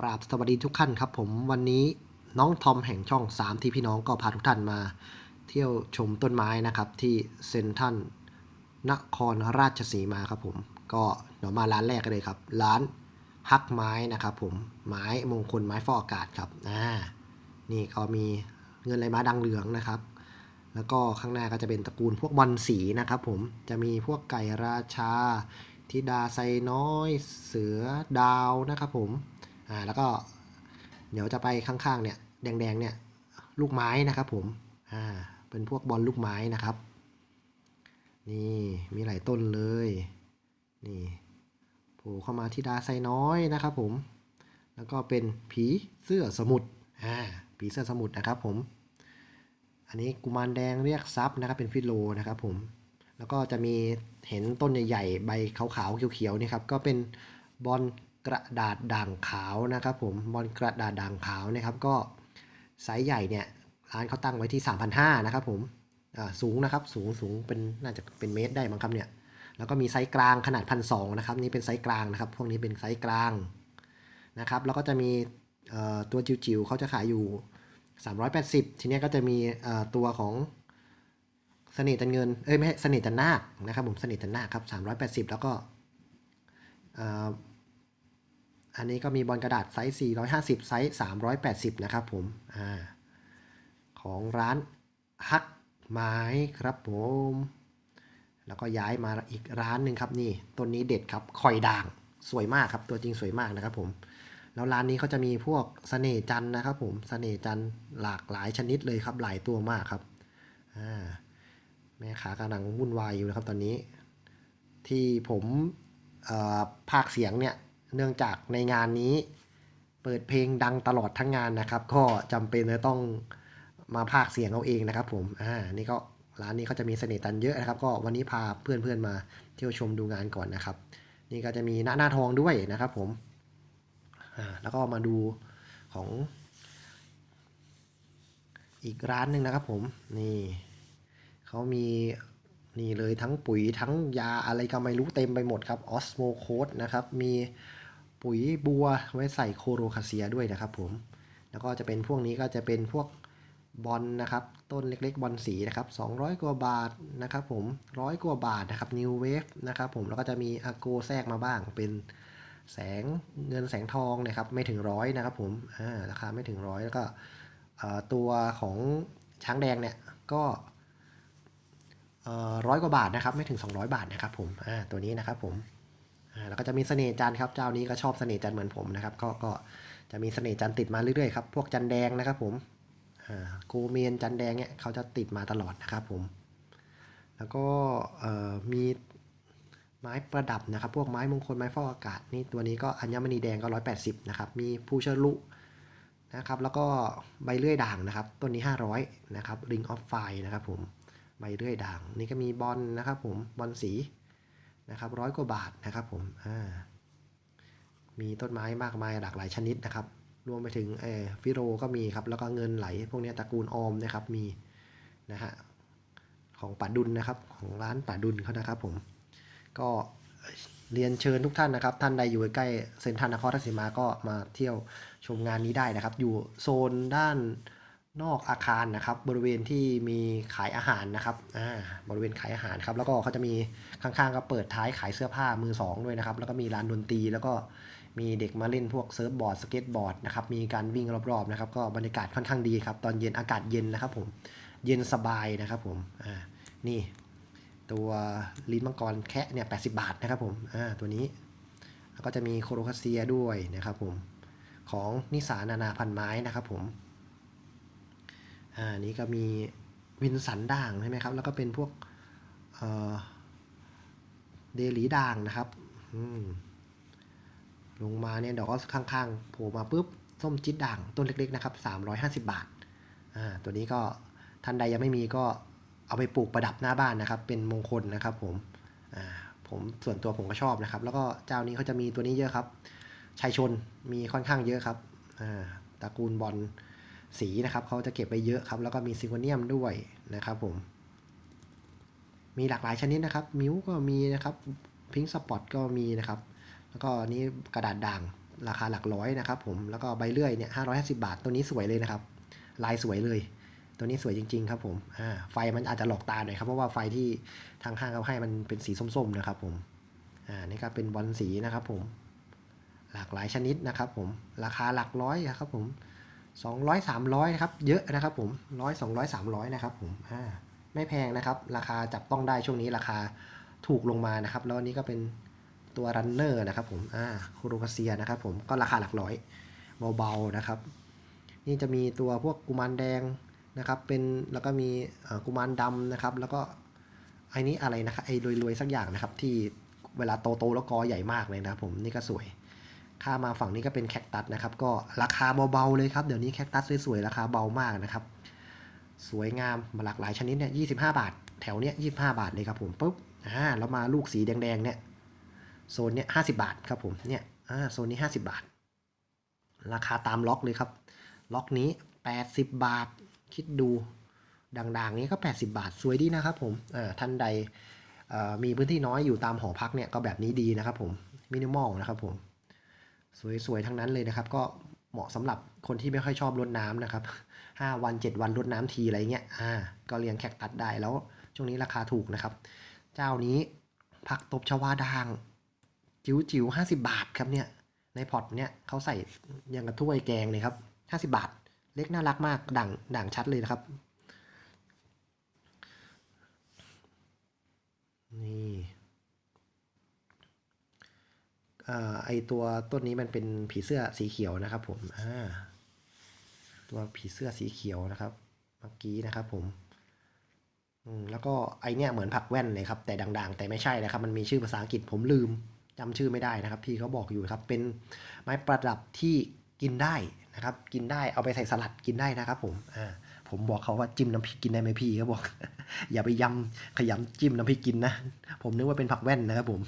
กราบสวัสดีทุกท่านครับผมวันนี้น้องทอมแห่งช่อง 3 ที่พี่น้องก็พาทุกท่านมา เที่ยวชมต้นไม้นะครับที่เซนทันนครราชสีมาครับผมก็เดี๋ยวมาร้านแรกกันเลยครับ ร้านฮักไม้นะครับผมไม้มงคลไม้ฟอกอากาศครับอ่านี่ก็มีเงินไหลมาดังเหลืองนะครับ แล้วก็ข้างหน้าก็จะเป็นตระกูลพวกบอลสีนะครับผมจะมีพวกไก่ราชาธิดาไซน้อย เสือดาวนะครับผม อ่าแล้วก็เดี๋ยวจะไปข้างๆเนี่ยแดงๆเนี่ยลูกไม้นะครับผมอ่าเป็นพวกบอลลูกไม้นะครับ นี่มีหลายต้นเลยนี่โผล่เข้ามาธิดาไซน้อยนะครับผม แล้วก็เป็นผีเสื้อสมุทรอ่าผีเสื้อสมุทรนะครับผม อันนี้กุมารแดงเรียกซับนะครับเป็นฟิโลนะครับผมแล้วก็จะมีเห็นต้นใหญ่ๆใบขาวๆเขียวๆนี่ครับก็เป็นบอล กระดาษด่างขาวนะครับผมบอลกระดาษด่างขาวนะครับก็ไซส์ใหญ่เนี่ยร้านเขาตั้งไว้ที่3,500นะครับผมสูงนะครับสูงสูงเป็นน่าจะเป็นเมตรได้มั้งครับเนี่ยแล้วก็มีไซส์กลางขนาดพันสนะครับนี่เป็นไซส์กลางนะครับ พวกนี้เป็นไซส์กลางนะครับแล้วก็จะมีตัวจิ๋วๆเขาจะขายอยู่ 380 ทีนี้ก็จะมีตัวของเสน่ห์จันเงินเอ้ยไม่ใช่เสน่ห์จันนาคนะครับผมเสน่ห์จันนาคครับ380 แล้วก็ อันนี้ก็มีบอลกระดาษไซส์ 450 ไซส์ 380 นะครับผม อ่า ของร้านฮักไม้ครับผม แล้วก็ย้ายมาอีกร้านหนึ่งครับนี่ ต้นนี้เด็ดครับ คอยด่าง สวยมากครับ ตัวจริงสวยมากนะครับผม แล้วร้านนี้เขาจะมีพวกเสน่จันนะครับผมเสน่จันหลากหลายชนิดเลยครับ หลายตัวมากครับ อ่า แม่ขากำลังวุ่นวายอยู่นะครับตอนนี้ ที่ผมภาคเสียงเนี่ย เนื่องจากในงานนี้เปิดเพลงดังตลอดทั้งงานนะครับ ก็จำเป็นจะต้องมาภาคเสียงเอาเองนะครับ ผมอ่านี่ก็ร้านนี้เขาจะมีเสน่ห์จันเยอะนะครับ ก็วันนี้พาเพื่อนๆมาเที่ยวชมดูงานก่อนนะครับ นี่ก็จะมีหน้าหน้าทองด้วยนะครับ ผมอ่าแล้วก็มาดูของ อีกร้านหนึ่งนะครับ ผมนี่เขามีนี่เลยทั้งปุ๋ยทั้งยาอะไรก็ไม่รู้เต็มไปหมดครับออสโมโคดนะครับมี ปุ๋ยบัวไว้ใส่โคโรคาเซียด้วยนะครับผม แล้วก็จะเป็นพวกนี้ก็จะเป็นพวกบอลนะครับ ต้นเล็กๆ บอลสีนะครับ 200 กว่าบาทนะครับผมร้อยกว่าบาทนะครับ New Wave นะครับผมแล้วก็จะมีอาโกแทรกมาบ้าง เป็นแสงเงินแสงทองนะครับไม่ถึงร้อยนะครับผมอ่าราคาไม่ถึงร้อยแล้วก็ตัวของช้างแดงเนี่ยก็ร้อยกว่าบาทนะครับไม่ถึง 200 บาทนะครับผมอ่าตัวนี้นะครับผม แล้วก็จะมีเสน่ห์จันครับเจ้านี้ก็ชอบเสน่ห์จันเหมือนผมนะครับ ก็ก็จะมีเสน่ห์จันติดมาเรื่อยๆครับพวกจันแดงนะครับผมอ่าโกเมนจันแดงเนี่ยเขาจะติดมาตลอดนะครับผม แล้วก็มีไม้ประดับนะครับ พวกไม้มงคลไม้ฟอกอากาศนี่ตัวนี้ก็อัญมณีแดงก็ 180นะครับมีผู้เชลุนะครับแล้วก็ใบเลื่อยด่างนะครับต้นนี้ 500นะครับ Ring of Fire นะครับผมใบเลื่อยด่าง นี่ก็มีบอลนะครับผมบอลสี นะครับร้อยกว่าบาทนะครับผมมีต้นไม้มากมายหลากหลายชนิดนะครับ รวมไปถึงเอฟิโรก็มีครับ แล้วก็เงินไหล พวกนี้ตระกูลออมนะครับมีนะฮะของป่าดุลนะครับ ของร้านป่าดุลเขานะครับผมก็เรียนเชิญทุกท่านนะครับ ท่านใดอยู่ใกล้เซ็นทรัลนครราชสีมาก็มาเที่ยวชมงานนี้ได้นะครับ อยู่โซนด้าน นอกอาคารนะครับ บริเวณที่มีขายอาหารนะครับอ่าบริเวณขายอาหารครับ แล้วก็เขาจะมีข้างๆก็เปิดท้ายขายเสื้อผ้ามือสองด้วยนะครับ แล้วก็มีร้านดนตรีแล้วก็มีเด็กมาเล่นพวกเซิร์ฟบอร์ดสเก็ตบอร์ดนะครับ มีการวิ่งรอบๆนะครับ ก็บรรยากาศค่อนข้างดีครับ ตอนเย็นอากาศเย็นนะครับผม เย็นสบายนะครับผม อ่า นี่ ตัวลิ้นมังกรแคะเนี่ยแปบาทนะครับผม อ่า ตัวนี้ แล้วก็จะมีโคโรคาเซียด้วยนะครับผม ของนิสานานาพันไม้นะครับผม อ่านี้ก็มีวินสันด่างใช่ไหมครับ แล้วก็เป็นพวกเอ่อเดลีด่างนะครับลงมาเนี่ยดอกก็ข้างๆโผล่มาปุ๊บส้มจิตด่างต้นเล็กๆนะครับ 350 บาทอ่าตัวนี้ก็ท่านใดยังไม่มีก็เอาไปปลูกประดับหน้าบ้านนะครับ เป็นมงคลนะครับ ผมอ่าผมส่วนตัวผมก็ชอบนะครับ แล้วก็เจ้านี้เขาจะมีตัวนี้เยอะครับชายชนมีค่อนข้างเยอะครับอ่าตระกูลบอล สีนะครับเขาจะเก็บไปเยอะครับ แล้วก็มีซิงโกเนียมด้วยนะครับผม มีหลากหลายชนิดนะครับ มิวก็มีนะครับพิงค์สปอตก็มีนะครับ แล้วก็นี้กระดาษด่างราคาหลักร้อยนะครับผม แล้วก็ใบเลื่อยเนี่ยห้าร้อยห้าสิบาท ตัวนี้สวยเลยนะครับ ลายสวยเลย ตัวนี้สวยจริง ๆ ครับผมอ่าไฟมันอาจจะหลอกตาหน่อยครับ เพราะว่าไฟที่ทางห้างเขาให้มันเป็นสีส้มๆนะครับผมอ่านี่ก็เป็นบอลสีนะครับผม หลากหลายชนิดนะครับผม ราคาหลักร้อยนะครับผม สองร้อยสามร้อยนะครับเยอะนะครับผมร้อยสองร้อยสามร้อยนะครับผมอ่าไม่แพงนะครับ ราคาจับต้องได้ช่วงนี้ราคาถูกลงมานะครับ แล้วนี้ก็เป็นตัวรันเนอร์นะครับผมอ่าโคโรคาเซียนะครับผมก็ราคาหลักร้อยเบาๆนะครับ นี่จะมีตัวพวกกุมารแดงนะครับ เป็นแล้วก็มีกุมารดำนะครับ แล้วก็ไอ้นี้อะไรนะครับไอ้รวยๆสักอย่างนะครับ ที่เวลาโตๆแล้วกอใหญ่มากเลยนะครับผมนี่ก็สวย ข้ามาฝั่งนี้ก็เป็นแคคตัสนะครับ ก็ราคาเบาๆเลยครับ เดี๋ยวนี้แคคตัสสวยๆ ราคาเบามากนะครับ สวยงามหลากหลายชนิดเนี่ย25บาท แถวเนี้ย25บาทเลยครับผมปุ๊บอ่าแล้วมาลูกสีแดงๆเนี่ยโซนเนี้ย50บาทครับผมเนี่ยอ่าโซนนี้50บาท ราคาตามล็อกเลยครับ ล็อกนี้80บาท คิดดูด่างๆนี้ก็ 80 บาท สวยดีนะครับผมอ่าท่านใดอ่อมีพื้นที่น้อยอยู่ตามหอพักเนี่ยก็แบบนี้ดีนะครับผมมินิมอลนะครับผม สวยๆทั้งนั้นเลยนะครับ ก็เหมาะสำหรับคนที่ไม่ค่อยชอบรดน้ำนะครับ 5 วัน 7 วันรดน้ำทีอะไรเงี้ยอ่าก็เลี้ยงแคคตัสได้แล้วช่วงนี้ราคาถูกนะครับ เจ้านี้ผักตบชวาด่าง จิ๋วจิ๋วห้าสิบาทครับเนี่ยในพอตเนี่ยเขาใส่ยังกระถ้วยแกงเลยครับห้าสิบาท เล็กน่ารักมากด่างด่างชัดเลยนะครับ นี่ ไอตัวต้นนี้มันเป็นผีเสื้อสีเขียวนะครับผมอ่าตัวผีเสื้อสีเขียวนะครับเมื่อกี้นะครับผมอืมแล้วก็ไอเนี้ยเหมือนผักแว่นเลยครับแต่ด่างๆ แต่ไม่ใช่นะครับ มันมีชื่อภาษาอังกฤษผมลืมจำชื่อไม่ได้นะครับ พี่เขาบอกอยู่ครับเป็นไม้ประดับที่กินได้นะครับ กินได้เอาไปใส่สลัดกินได้นะครับ ผมอ่าผมบอกเขาว่าจิ้มน้ำพริกกินได้ไหมพี่เขาบอก อย่าไปยำขยำจิ้มน้ำพริกกินนะผมนึกว่าเป็นผักแว่นนะครับผม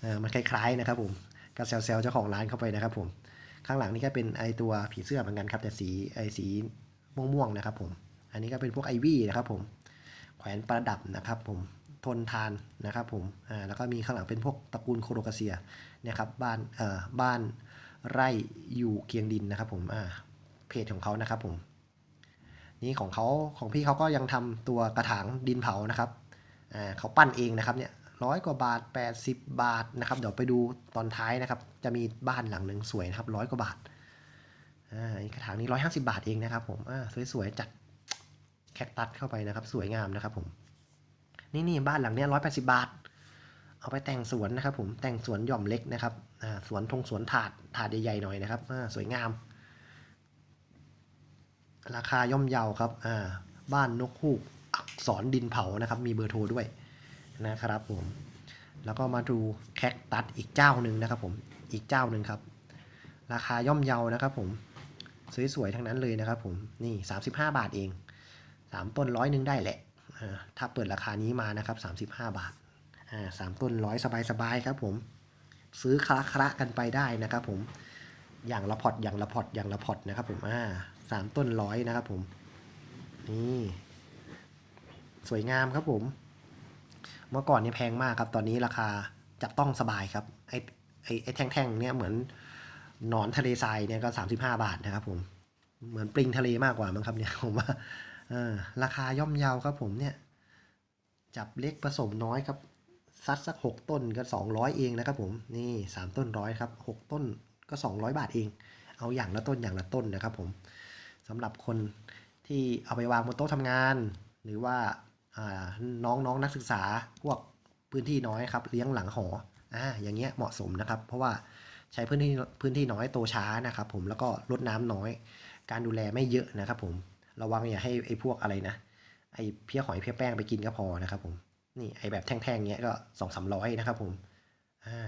เออมันคล้ายๆนะครับผม ก็แซวๆเจ้าของร้านเข้าไปนะครับผม ข้างหลังนี่ก็เป็นไอตัวผีเสื้อเหมือนกันครับ แต่สีไอสีม่วงๆนะครับผม อันนี้ก็เป็นพวกไอวี่นะครับผม แขวนประดับนะครับผม ทนทานนะครับผม อ่า แล้วก็มีข้างหลังเป็นพวกตระกูลโคโรกาเซียเนี่ยครับ บ้าน เอ่อ บ้านไร่อยู่เคียงดินนะครับผม อ่า เพจของเขานะครับผม นี่ของเขาของพี่เขาก็ยังทำตัวกระถางดินเผานะครับ อ่าเขาปั้นเองนะครับเนี่ย ร้อยกว่าบาท 80 บาทนะครับเดี๋ยวไปดูตอนท้ายนะครับ จะมีบ้านหลังหนึ่งสวยนะครับร้อยกว่าบาทอ่าอีกระถางนี้ร้อยห้าสิบาทเองนะครับ ผมอ่าสวยๆจัดแคคตัสเข้าไปนะครับ สวยงามนะครับ ผม นี่นี่บ้านหลังนี้ร้อยแปดสิบาท เอาไปแต่งสวนนะครับ ผมแต่งสวนหย่อมเล็กนะครับอ่าสวนทงสวนถาดถาดใหญ่ๆหน่อยนะครับอ่าสวยงาม ราคาย่อมเยาครับอ่าบ้านนกฮูกอักษรดินเผานะครับ มีเบอร์โทรด้วย นะครับผม แล้วก็มาดูแคคตัสอีกเจ้าหนึ่งนะครับผม อีกเจ้าหนึ่งครับ ราคาย่อมเยานะครับผม สวยๆทั้งนั้นเลยนะครับผม นี่ 35 บาทเอง 3 ต้นร้อยหนึ่งได้แหละ ถ้าเปิดราคานี้มานะครับ 35 บาทอ่าสามต้นร้อยสบายๆครับผม ซื้อคละคละกันไปได้นะครับผม อย่างละพอตอย่างละพอตอย่างละพอตนะครับผมอ่าสามต้นร้อยนะครับผม นี่ สวยงามครับผม เมื่อก่อนเนี่ยแพงมากครับ ตอนนี้ราคาจับต้องสบายครับ ไอ้ไอ้ไอ้แท่งๆเนี่ยเหมือนหนอนทะเลทรายเนี่ยก็ 35 บาทนะครับผม เหมือนปลิงทะเลมากกว่ามั้งครับเนี่ยผมว่าอราคาย่อมเยาครับผมเนี่ย จับเล็กผสมน้อยครับ ซัดสักหกต้นก็ 200 เองนะครับผม นี่ 3 ต้นร้อยครับ 6 ต้นก็ 200 บาทเอง เอาอย่างละต้นอย่างละต้นนะครับผมสำหรับคนที่เอาไปวางบนโต๊ะทำงาน หรือว่า น้องน้องนักศึกษาพวกพื้นที่น้อยครับเลี้ยงหลังหออ่าอย่างเงี้ยเหมาะสมนะครับ เพราะว่าใช้พื้นที่พื้นที่น้อยโตช้านะครับ ผมแล้วก็ลดน้ำน้อย การดูแลไม่เยอะนะครับ ผมระวังอย่าให้ไอ้พวกอะไรนะไอ้เพี้ยหอยเพี้ยแป้งไปกินก็พอนะครับ ผมนี่ไอ้แบบแท่งๆเงี้ยก็สองสามร้อยนะครับ ผมอ่า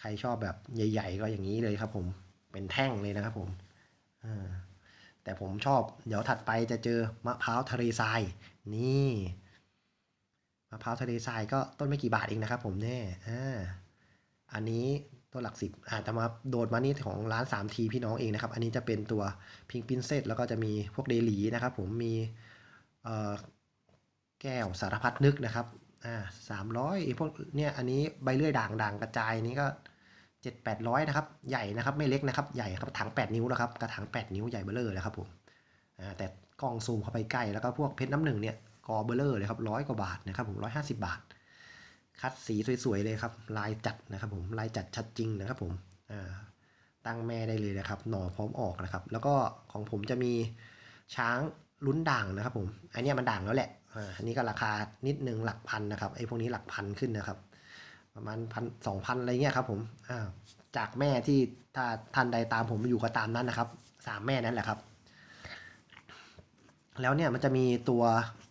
ใครชอบแบบใหญ่ ๆ ก็อย่างนี้เลยครับ ผมเป็นแท่งเลยนะครับ ผมอ่าแต่ผมชอบเดี๋ยวถัดไปจะเจอมะพร้าวทะเลทรายนี่ มะพร้าวทะเลทรายก็ต้นไม่กี่บาทเองนะครับผมเนี่ยอ่าอันนี้ตัวหลักสิบอาจจะมาโดดมานี่ของร้าน 3 ทีพี่น้องเองนะครับ อันนี้จะเป็นตัวพิงปินเซตแล้วก็จะมีพวกเดลีนะครับผมมีแก้วสารพัดนึกนะครับอ่าสามร้อยพวกเนี่ยอันนี้ใบเลื่อยด่างด่างกระจายนี้ก็เจ็ดแปดร้อยนะครับ ใหญ่นะครับไม่เล็กนะครับ ใหญ่ครับถังแปดนิ้วนะครับกระถางแปดนิ้วใหญ่เบ้อเลอเลยครับผมอ่าแต่กล้องซูมเข้าไปใกล้แล้วก็พวกเพชรน้ำหนึ่งเนี่ย กอเบลเลอร์เลยครับร้อยกว่าบาทนะครับผมร้อยห้าสิบาท คัดสีสวยๆเลยครับ ลายจัดนะครับผมลายจัดชัดจริงนะครับผมอ่าตั้งแม่ได้เลยนะครับ หน่อพร้อมออกนะครับ แล้วก็ของผมจะมีช้างลุ้นด่างนะครับผม อันนี้มันด่างแล้วแหละ อ่า อันนี้ก็ราคานิดนึงหลักพันนะครับ ไอ้พวกนี้หลักพันขึ้นนะครับ ประมาณพันสองพันอะไรเงี้ยครับผม อ่า จากแม่ที่ถ้าท่านใดตามผมอยู่ก็ตามนั้นนะครับ สามแม่นั้นแหละครับ แล้วเนี่ยมันจะมีตัว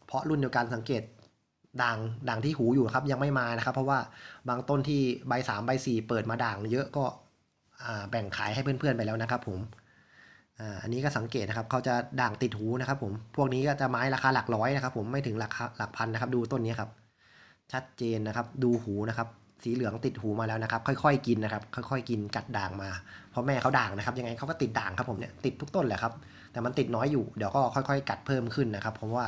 เพาะรุ่นเดียวกันสังเกตด่างด่างที่หูอยู่ครับยังไม่มานะครับ เพราะว่าบางต้นที่ใบสามใบสี่เปิดมาด่างเยอะก็แบ่งขายให้เพื่อนๆไปแล้วนะครับผมอันนี้ก็สังเกตนะครับเขาจะด่างติดหูนะครับผมพวกนี้ก็จะไม้ราคาหลักร้อยนะครับ ผมไม่ถึงหลักหลักพันนะครับ ดูต้นนี้ครับ ชัดเจนนะครับ ดูหูนะครับ สีเหลืองติดหูมาแล้วนะครับ ค่อยๆกินนะครับ ค่อยๆกินกัดด่างมาเพราะแม่เขาด่างนะครับ ยังไงเขาก็ติดด่างครับผมเนี่ยติดทุกต้นแหละครับ แต่มันติดน้อยอยู่เดี๋ยวก็ค่อย ๆ กัดเพิ่มขึ้นนะครับ เพราะว่า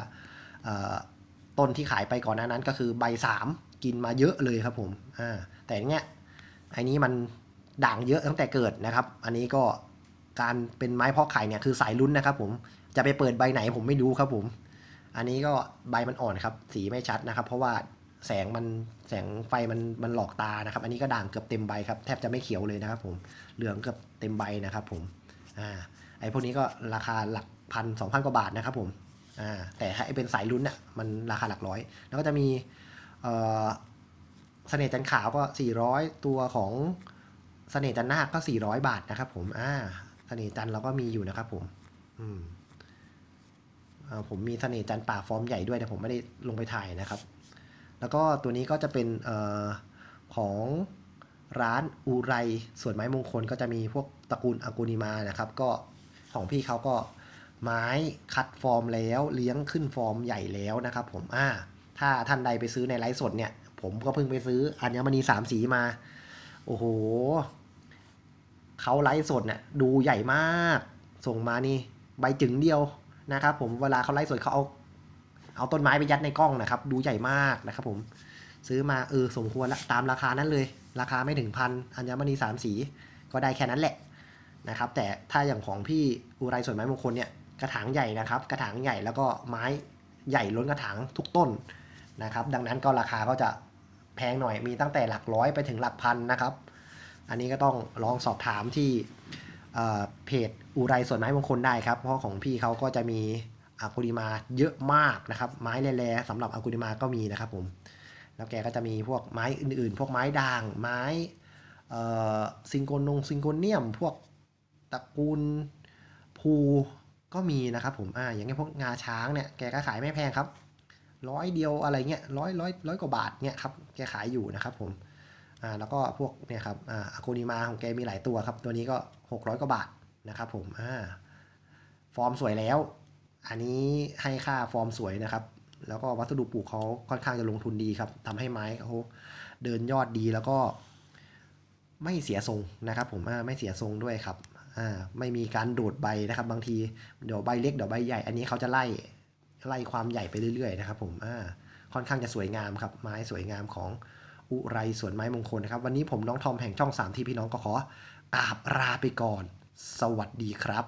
ต้นที่ขายไปก่อนหน้านั้นก็คือใบสามกินมาเยอะเลยครับผมแต่เนี้ยไอันนี้มันด่างเยอะตั้งแต่เกิดนะครับ อันนี้ก็การเป็นไม้เพาะไข่เนี่ยคือสายลุ้นนะครับผมจะไปเปิดใบไหนผมไม่รู้ครับผม อันนี้ก็ใบมันอ่อนครับ สีไม่ชัดนะครับ เพราะว่าแสงมันแสงไฟมันมันหลอกตานะครับ อันนี้ก็ด่างเกือบเต็มใบครับแทบจะไม่เขียวเลยนะครับผมเหลืองเกือบเต็มใบนะครับผมอ่าไอ้พวกนี้ก็ราคาหลักพันสองพันกว่าบาทนะครับผม อ่าแต่ถ้าไอเป็นสายลุ้นเนี่ยมันราคาหลักร้อย แล้วก็จะมีเอ่อเสน่ห์จันขาวก็ 400 ตัวของเสน่ห์จันนาคก็ 400 บาทนะครับผมอ่าเสน่ห์จันเราก็มีอยู่นะครับผมอืมอผมมีเสน่ห์จันป่าฟอร์มใหญ่ด้วยแต่ผมไม่ได้ลงไปถ่ายนะครับ แล้วก็ตัวนี้ก็จะเป็นเอ่อของร้านอูไรส่วนไม้มงคลก็จะมีพวกตระกูลอากูนิมานะครับ ก็ของพี่เขาก็ ไม้คัดฟอร์มแล้วเลี้ยงขึ้นฟอร์มใหญ่แล้วนะครับ ผมอ่าถ้าท่านใดไปซื้อในไลฟ์สดเนี่ย ผมก็เพิ่งไปซื้ออัญมณีสามสีมา โอ้โหเขาไลฟ์สดเนี่ยดูใหญ่มาก ส่งมานี่ใบจึงเดียวนะครับ ผมเวลาเขาไลฟ์สดเขาเอาเอาต้นไม้ไปยัดในกล้องนะครับ ดูใหญ่มากนะครับ ผมซื้อมาเออสมควรละตามราคานั้นเลย ราคาไม่ถึงพันอัญมณีสามสีก็ได้แค่นั้นแหละนะครับ แต่ถ้าอย่างของพี่อุไรสวนไม้มงคลเนี่ย กระถางใหญ่นะครับ กระถางใหญ่แล้วก็ไม้ใหญ่ล้นกระถางทุกต้นนะครับ ดังนั้นก็ราคาก็จะแพงหน่อยมีตั้งแต่หลักร้อยไปถึงหลักพันนะครับ อันนี้ก็ต้องลองสอบถามที่เเพจอุไรสวนไม้มงคลได้ครับ เพราะของพี่เขาก็จะมีอากุริมาเยอะมากนะครับ ไม้แร่ๆสำหรับอากุริมาก็มีนะครับผมแล้วแกก็จะมีพวกไม้อื่นๆ พวกไม้ด่าง ไม้ซิงโกนงซิงโกเนียม พวกตระกูลภู ก็มีนะครับผมอ่าอย่างเงี้ยพวกงาช้างเนี่ยแกก็ขายไม่แพงครับร้อยเดียวอะไรเงี้ยร้อยร้อยร้อยกว่าบาทเนี่ยครับแกขายอยู่นะครับผมอ่าแล้วก็พวกเนี่ยครับอ่าอะโคนิมาของแกมีหลายตัวครับ ตัวนี้ก็หกร้อยกว่าบาทนะครับผมอ่าฟอร์มสวยแล้ว อันนี้ให้ค่าฟอร์มสวยนะครับ แล้วก็วัสดุปลูกเขาค่อนข้างจะลงทุนดีครับทำให้ไม้เขาเดินยอดดีแล้วก็ไม่เสียทรงนะครับผมอ่าไม่เสียทรงด้วยครับ อ่าไม่มีการดูดใบนะครับ บางทีเดี๋ยวใบเล็กเดี๋ยวใบใหญ่ อันนี้เขาจะไล่ไล่ความใหญ่ไปเรื่อยๆนะครับ ผมอ่าค่อนข้างจะสวยงามครับ ไม้สวยงามของอุไรสวนไม้มงคลนะครับ วันนี้ผมน้องทอมแห่งช่อง3ที่พี่น้องก็ขออาบลาไปก่อน สวัสดีครับ